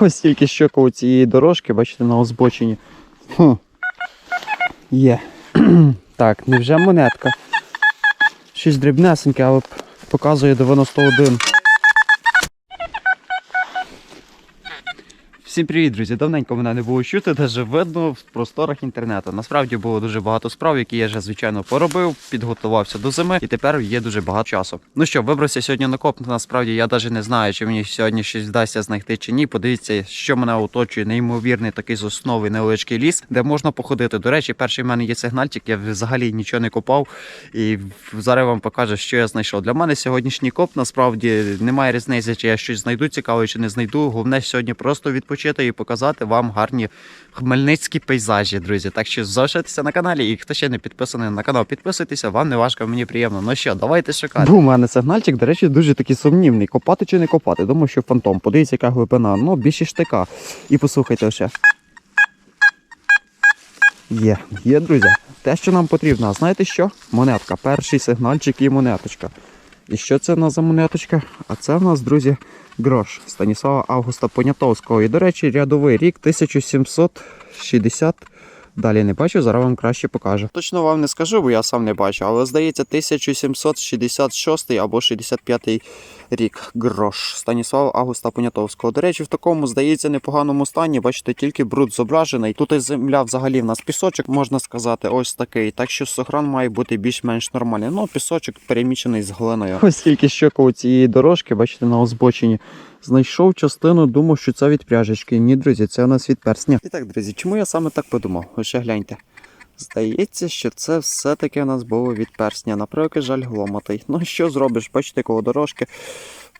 Ось тільки що коло цієї дорожки, бачите, на озбоченні. Хм. Є. так, невже монетка? Щось дрібнесеньке, але показує 91. Всім привіт, друзі! Давненько мене не було чути, даже видно в просторах інтернету. Насправді було дуже багато справ, які я вже звичайно поробив, підготувався до зими, і тепер є дуже багато часу. Ну що, вибрався сьогодні на коп. Насправді я навіть не знаю, чи мені сьогодні щось вдасться знайти чи ні. Подивіться, що мене оточує неймовірний такий з основи невеличкий ліс, де можна походити. До речі, перший в мене є сигнальчик, я взагалі нічого не копав. І зараз вам покажу, що я знайшов. Для мене сьогоднішній коп насправді немає різниці, чи я щось знайду цікаве, чи не знайду. Головне сьогодні просто відпочити і показати вам гарні хмельницькі пейзажі, друзі. Так що залишайтеся на каналі. І хто ще не підписаний на канал, підписуйтеся, вам не важко, мені приємно. Ну що, давайте шукати. Був у мене сигнальчик, до речі, дуже такий сумнівний. Копати чи не копати? Думаю, що фантом. Подивіться, яка глибина. Ну, більше штика. І послухайте ще. Є, є, друзі. Те, що нам потрібно. Знаєте що? Монетка. Перший сигнальчик і монеточка. І що це в нас за монеточка? А це в нас, друзі, грош Станіслава Августа Понятовського. І, до речі, рядовий рік 1760. Далі не бачу, зараз вам краще покажу. Точно вам не скажу, бо я сам не бачу, але здається, 1766 або 65 рік грош Станіслава Августа Понятовського. До речі, в такому, здається, непоганому стані. Бачите, тільки бруд зображений. Тут і земля взагалі в нас пісочок, можна сказати, ось такий. Так що сохран має бути більш-менш нормальний. Ну, пісочок перемічений з глиною. Ось тільки що коло цієї дорожки, бачите, на озбоченні. Знайшов частину, думав, що це від пряжечки. Ні, друзі, це у нас від персня. І так, друзі, чому я саме так подумав? Лише гляньте. Здається, що це все-таки у нас було від персня. На превеликий жаль гломатий. Ну що зробиш? Бачите, коло дорожки.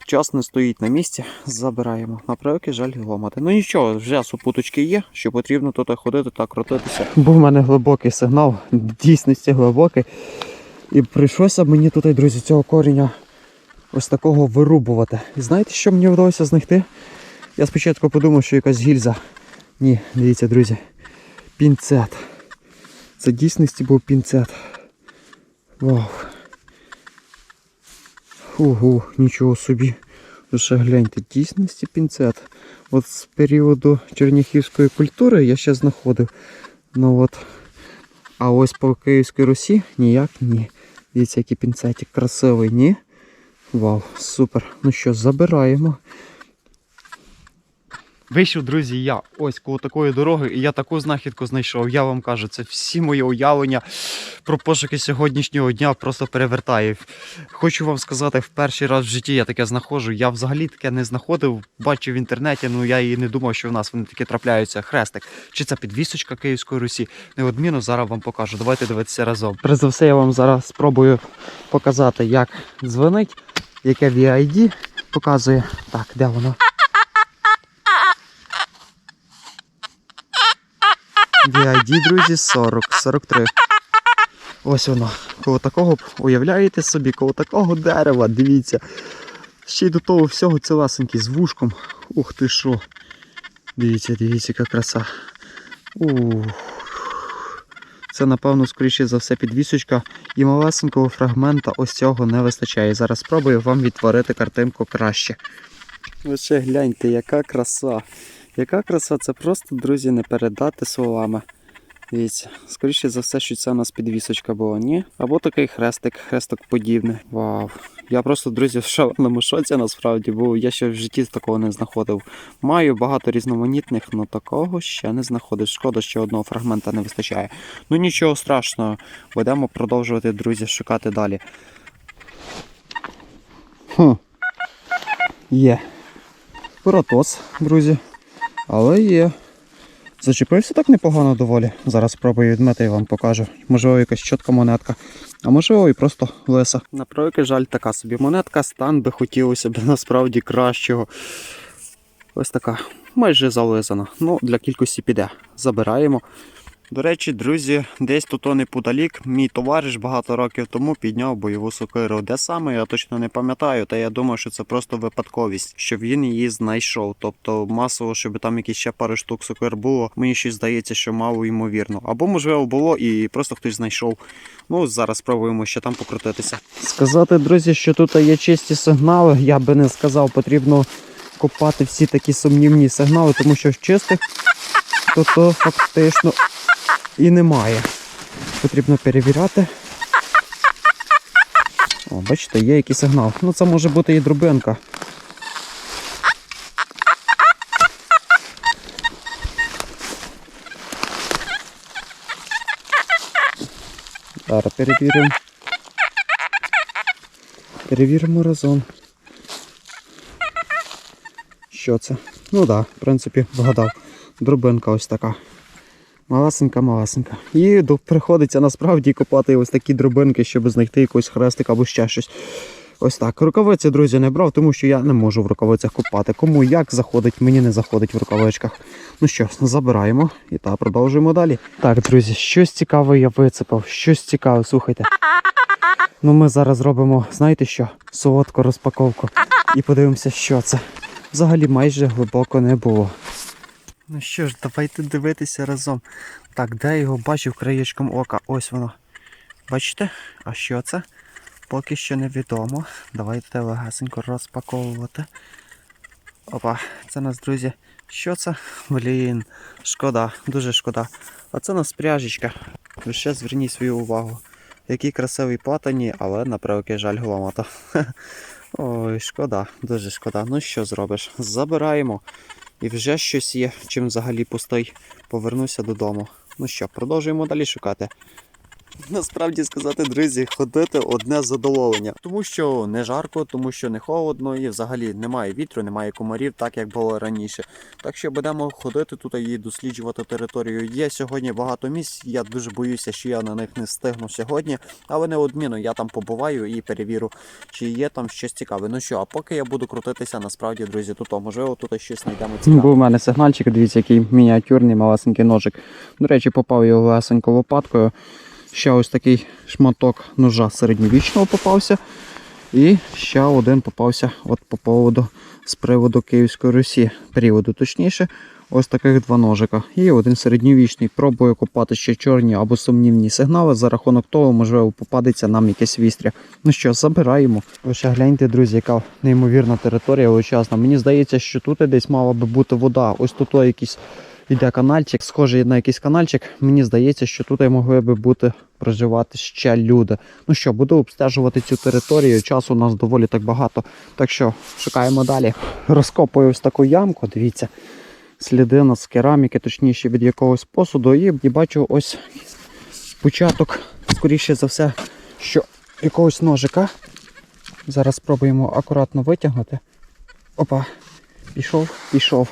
Час не стоїть на місці, забираємо. На превеликий жаль гломати. Ну нічого, вже супуточки є, що потрібно тут ходити та крутитися. Був в мене глибокий сигнал, в дійсності глибокий. І прийшлося мені тут, друзі, цього коріння ось такого вирубувати. І знаєте, що мені вдалося знайти? Я спочатку подумав, що якась гільза. Ні, дивіться, друзі. Пінцет. Це дійсності був пінцет. Вау. Ого, нічого собі. Лише гляньте, дійсності пінцет. От з періоду черніхівської культури я ще знаходив. Ну от. А ось по Київській Русі ніяк ні. Дивіться, який пінцетик красивий, ні? Вау, супер. Ну що, забираємо. Вийшов, друзі, я ось коло такої дороги, і я таку знахідку знайшов. Я вам кажу, це всі мої уявлення про пошуки сьогоднішнього дня просто перевертає. Хочу вам сказати, в перший раз в житті я таке знаходжу. Я взагалі таке не знаходив, бачив в інтернеті, ну я і не думав, що в нас вони такі трапляються. Хрестик. Чи це підвісочка Київської Русі? Неодмінно зараз вам покажу. Давайте дивитися разом. Перш за все, я вам зараз спробую показати, як дзвонить, яке VID показує. Так, де воно? VID, друзі, 40, 43. Ось воно. Коло такого, уявляєте собі, коло такого дерева, дивіться. Ще й до того всього цілесенький з вушком. Ух ти що. Дивіться, дивіться, яка краса. Ух. Це, напевно, скоріше за все підвісочка. І малесенького фрагмента ось цього не вистачає. Зараз спробую вам відтворити картинку краще. Лише гляньте, яка краса. Яка краса, це просто, друзі, не передати словами. Дивіться, скоріше за все, що це у нас підвісочка була, ні? Або такий хрестик, хресток подібний. Вау. Я просто, друзі, в шаленому шоці насправді, бо я ще в житті такого не знаходив. Маю багато різноманітних, але такого ще не знаходив. Шкода, що одного фрагмента не вистачає. Ну нічого страшного, будемо продовжувати, друзі, шукати далі. Хм. Є. Коротос, друзі. Але є. Зачепився так непогано доволі. Зараз спробую відмити і вам покажу. Можливо, якась чітка монетка. А можливо і просто лиса. На превеликий жаль, така собі монетка, стан би хотілося б насправді кращого. Ось така. Майже зализана. Ну, для кількості піде. Забираємо. До речі, друзі, десь тут неподалік мій товариш багато років тому підняв бойову сокиру. Де саме, я точно не пам'ятаю, та я думаю, що це просто випадковість, що він її знайшов. Тобто масово, щоб там якісь ще пару штук сокир було, мені щось здається, що мало ймовірно. Або, можливо, було і просто хтось знайшов. Ну, зараз спробуємо ще там покрутитися. Сказати, друзі, що тут є чисті сигнали, я би не сказав, потрібно копати всі такі сумнівні сигнали, тому що чистих то, то фактично і немає. Потрібно перевіряти. О, бачите, є якийсь сигнал. Ну це може бути і дробинка. Зараз перевіримо. Перевіримо разом. Що це? Ну так, да, в принципі, вгадав. Дробинка ось така. Малесенька, малесенька. І приходиться насправді копати ось такі дробинки, щоб знайти якийсь хрестик або ще щось. Ось так. Рукавиці, друзі, не брав, тому що я не можу в рукавицях копати. Кому як заходить, мені не заходить в рукавичках. Ну що, забираємо і та продовжуємо далі. Так, друзі, щось цікаве я вицепив, щось цікаве, слухайте. Ну ми зараз робимо, знаєте що? Солодку розпаковку. І подивимося, що це. Взагалі майже глибоко не було. Ну що ж, давайте дивитися разом. Так, де я його бачив краєчком ока? Ось воно. Бачите? А що це? Поки що невідомо. Давайте легасенько розпаковувати. Опа, це у нас, друзі. Що це? Блін, шкода, дуже шкода. А це у нас пряжечка. Ви ще зверніть свою увагу. Які красиві платані, але на превеликий жаль гламата. Ой, шкода, дуже шкода. Ну що зробиш? Забираємо. І вже щось є, чим взагалі пустий. Повернуся додому. Ну що, продовжуємо далі шукати. Насправді сказати, друзі, ходити одне задоволення. Тому що не жарко, тому що не холодно і взагалі немає вітру, немає комарів, так як було раніше. Так що будемо ходити тут і досліджувати територію. Є сьогодні багато місць. Я дуже боюся, що я на них не встигну сьогодні, але неодмінно я там побуваю і перевірю, чи є там щось цікаве. Ну що, а поки я буду крутитися, насправді, друзі, тут можливо тут щось знайдемо цікаве. Був у мене сигнальчик, дивіться, який мініатюрний, малесенький ножик. До речі, попав його лесенько лопаткою. Ще ось такий шматок ножа середньовічного попався. І ще один попався от по поводу з приводу Київської Русі. Періоду точніше. Ось таких два ножика. І один середньовічний. Пробую копати ще чорні або сумнівні сигнали. За рахунок того, можливо, попадеться нам якесь вістря. Ну що, забираємо. Ще гляньте, друзі, яка неймовірна територія величезна. Мені здається, що тут десь мала би бути вода. Ось тут якийсь іде канальчик, схожий на якийсь канальчик. Мені здається, що тут могли би бути проживати ще люди. Ну що, буду обстежувати цю територію. Часу у нас доволі так багато. Так що шукаємо далі. Розкопую ось таку ямку. Дивіться, сліди на з кераміки, точніше від якогось посуду. І бачу ось початок, скоріше за все, що якогось ножика. Зараз спробуємо акуратно витягнути. Опа, пішов, пішов.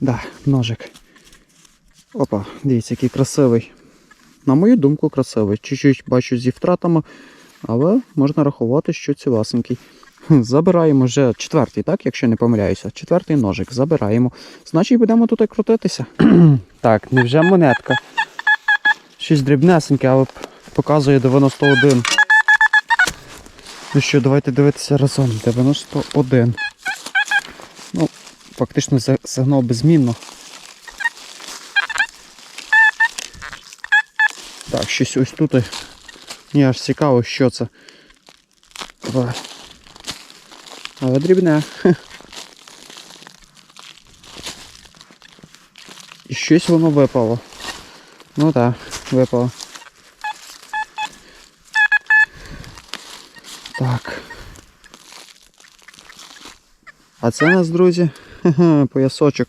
Да, ножик. Опа, дивіться, який красивий. На мою думку, красивий. Чуть-чуть бачу зі втратами, але можна рахувати, що ціласенький. Забираємо вже четвертий, так, якщо не помиляюся. Четвертий ножик забираємо. Значить будемо тут і крутитися. так, невже монетка? Щось дрібнесеньке, але показує 91. Ну що, давайте дивитися разом. 91. Ну, фактично сигнал безмінно. Так, щось ось тут. Мені аж цікаво, що це. Але дрібне. І щось воно випало. Ну так, випало. Так. А це у нас, друзі, поясочок.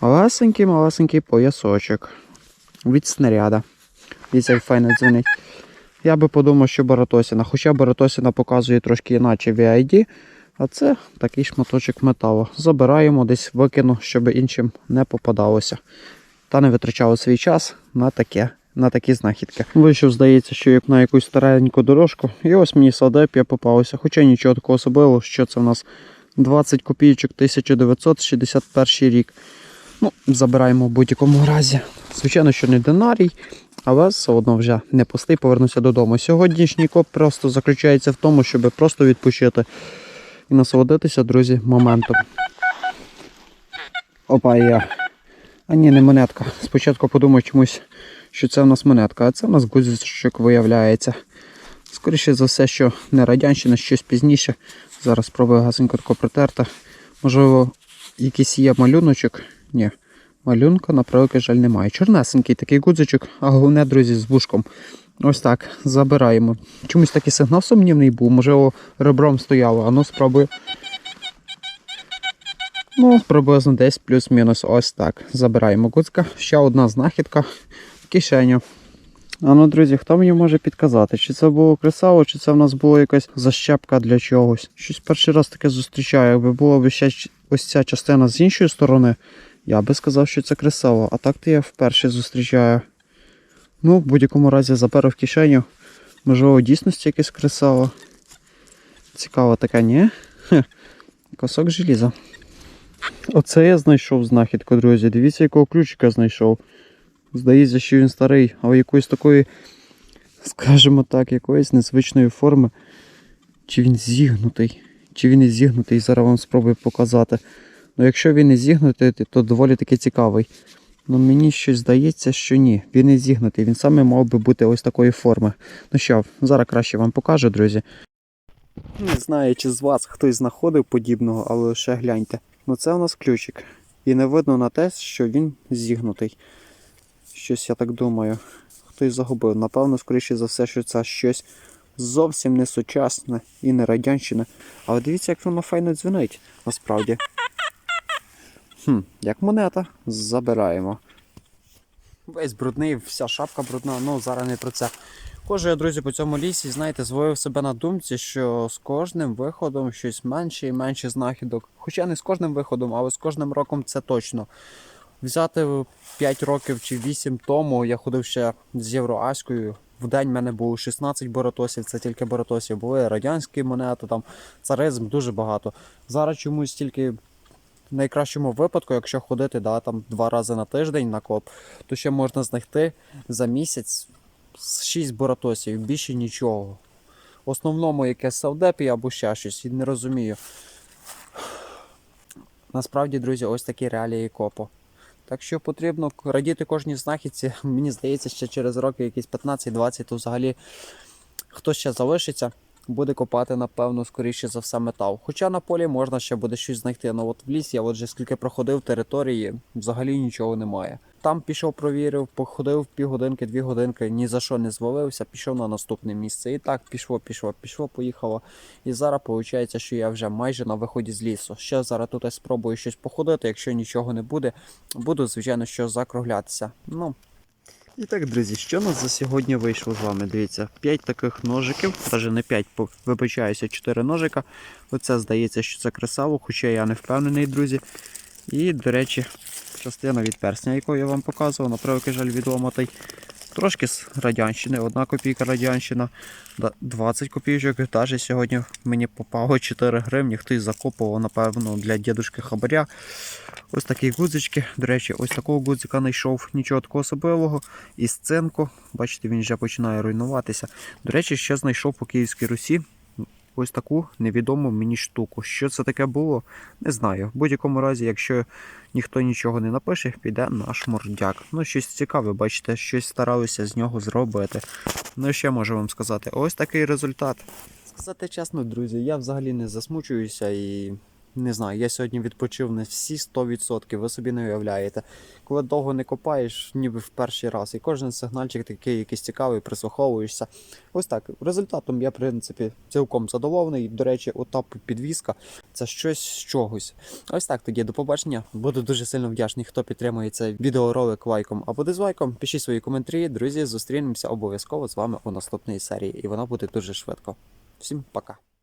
Малесенький, малесенький поясочок. Від снаряда. Як файно дзвонить. Я би подумав, що Баратосіна. Хоча Баратосіна показує трошки іначе VID, а це такий шматочок металу. Забираємо, десь викину, щоб іншим не попадалося. Та не витрачали свій час на таке. На такі знахідки. Вийшов, здається, що як на якусь стареньку дорожку. І ось мені садепія попалося. Хоча нічого такого особливого, що це в нас 20 копійочок 1961 рік. Ну, забираємо в будь-якому разі. Звичайно, що не динарій, але все одно вже не пустий, повернуся додому. Сьогоднішній коп просто заключається в тому, щоб просто відпочити і насолодитися, друзі, моментом. Опа, є. А ні, не монетка. Спочатку подумав чомусь, що це в нас монетка, а це в нас гузичок виявляється. Скоріше за все, що не радянщина, щось пізніше. Зараз спробую газенько тако притерти. Можливо, якийсь є малюночок. Ні, малюнка, на превеликий жаль, немає. Чорнесенький такий гудзичок, а головне, друзі, з вушком. Ось так, забираємо. Чомусь такий сигнал сумнівний був, можливо, ребром стояло, а ну спробую. Ну, приблизно десь плюс-мінус ось так. Забираємо гудзика. Ще одна знахідка в кишеню. А ну, друзі, хто мені може підказати, чи це було кресало, чи це в нас була якась защепка для чогось. Щось перший раз таке зустрічаю. Якби була б ще ось ця частина з іншої сторони, я би сказав, що це кресало. А так то я вперше зустрічаю. Ну, в будь-якому разі заберу в кишеню. Можливо, дійсності якесь кресало. Цікаво таке, ні? Косок желіза. Оце я знайшов знахідку, друзі. Дивіться, якого ключика знайшов. Здається, що він старий, але якоїсь такої, скажімо так, якоїсь незвичної форми. Чи він зігнутий? Чи він не зігнутий, зараз вам спробую показати. Ну, якщо він не зігнутий, то доволі таки цікавий. Ну мені щось здається, що ні. Він не зігнутий, він саме мав би бути ось такої форми. Ну що, зараз краще вам покажу, друзі. Не знаю, чи з вас хтось знаходив подібного, але лише гляньте. Ну це у нас ключик. І не видно на те, що він зігнутий. Щось я так думаю. Хтось загубив. Напевно, скоріше за все, що це щось зовсім не сучасне і не радянщина. Але дивіться, як воно файно дзвенить, насправді. Хм, як монета, забираємо. Весь брудний, вся шапка брудна, ну зараз не про це. Хожу я, друзі, по цьому лісі, знаєте, зловив себе на думці, що з кожним виходом щось менше і менше знахідок. Хоча не з кожним виходом, але з кожним роком це точно. Взяти 5 років чи 8 тому я ходив ще з Євроаською. В день в мене було 16 боротосів, це тільки боротосів. Були радянські монети, там царизм дуже багато. Зараз чомусь тільки в найкращому випадку, якщо ходити да, там, два рази на тиждень на коп, то ще можна знайти за місяць 6 боротосів, більше нічого. В основному якесь савдепі або ще щось, і не розумію. Насправді, друзі, ось такі реалії копу. Так що потрібно радіти кожній знахідці. Мені здається, ще через роки якісь 15-20, то взагалі хто ще залишиться, буде копати, напевно, скоріше за все метал. Хоча на полі можна ще буде щось знайти. Ну от в лісі я вже скільки проходив території, взагалі нічого немає. Там пішов, провірив, походив півгодинки, дві годинки, ні за що не звалився, пішов на наступне місце. І так пішло, пішло, пішло, поїхало. І зараз виходить, що я вже майже на виході з лісу. Ще зараз тут я спробую щось походити. Якщо нічого не буде, буду, звичайно, що закруглятися. Ну. І так, друзі, що нас за сьогодні вийшло з вами? Дивіться, 5 таких ножиків, навіть не 5, вибачаюся, 4 ножика. Оце здається, що це красаво, хоча я не впевнений, друзі. І, до речі, частина від персня, яку я вам показував, на превеликий жаль відломатий. Трошки з радянщини, одна копійка радянщина, 20 копійок. Навіть сьогодні мені попало 4 гривні, хтось закопував, напевно, для дідушки хабаря. Ось такі гудзички. До речі, ось такого гудзика знайшов, нічого такого особливого. І цинку, бачите, він вже починає руйнуватися. До речі, ще знайшов по Київській Русі ось таку невідому мені штуку. Що це таке було, не знаю. В будь-якому разі, якщо ніхто нічого не напише, піде наш мордяк. Ну, щось цікаве, бачите, щось старалися з нього зробити. Ну, що можу вам сказати? Ось такий результат. Сказати чесно, друзі, я взагалі не засмучуюся і. Не знаю, я сьогодні відпочив на всі 100%, ви собі не уявляєте. Коли довго не копаєш, ніби в перший раз, і кожен сигнальчик такий якийсь цікавий, прислуховуєшся. Ось так. Результатом я, в принципі, цілком задоволений. До речі, ота підвіска це щось з чогось. Ось так тоді, до побачення. Буду дуже сильно вдячний, хто підтримує цей відеоролик лайком або дизлайком. Пишіть свої коментарі, друзі. Зустрінемося обов'язково з вами у наступній серії, і вона буде дуже швидко. Всім пока.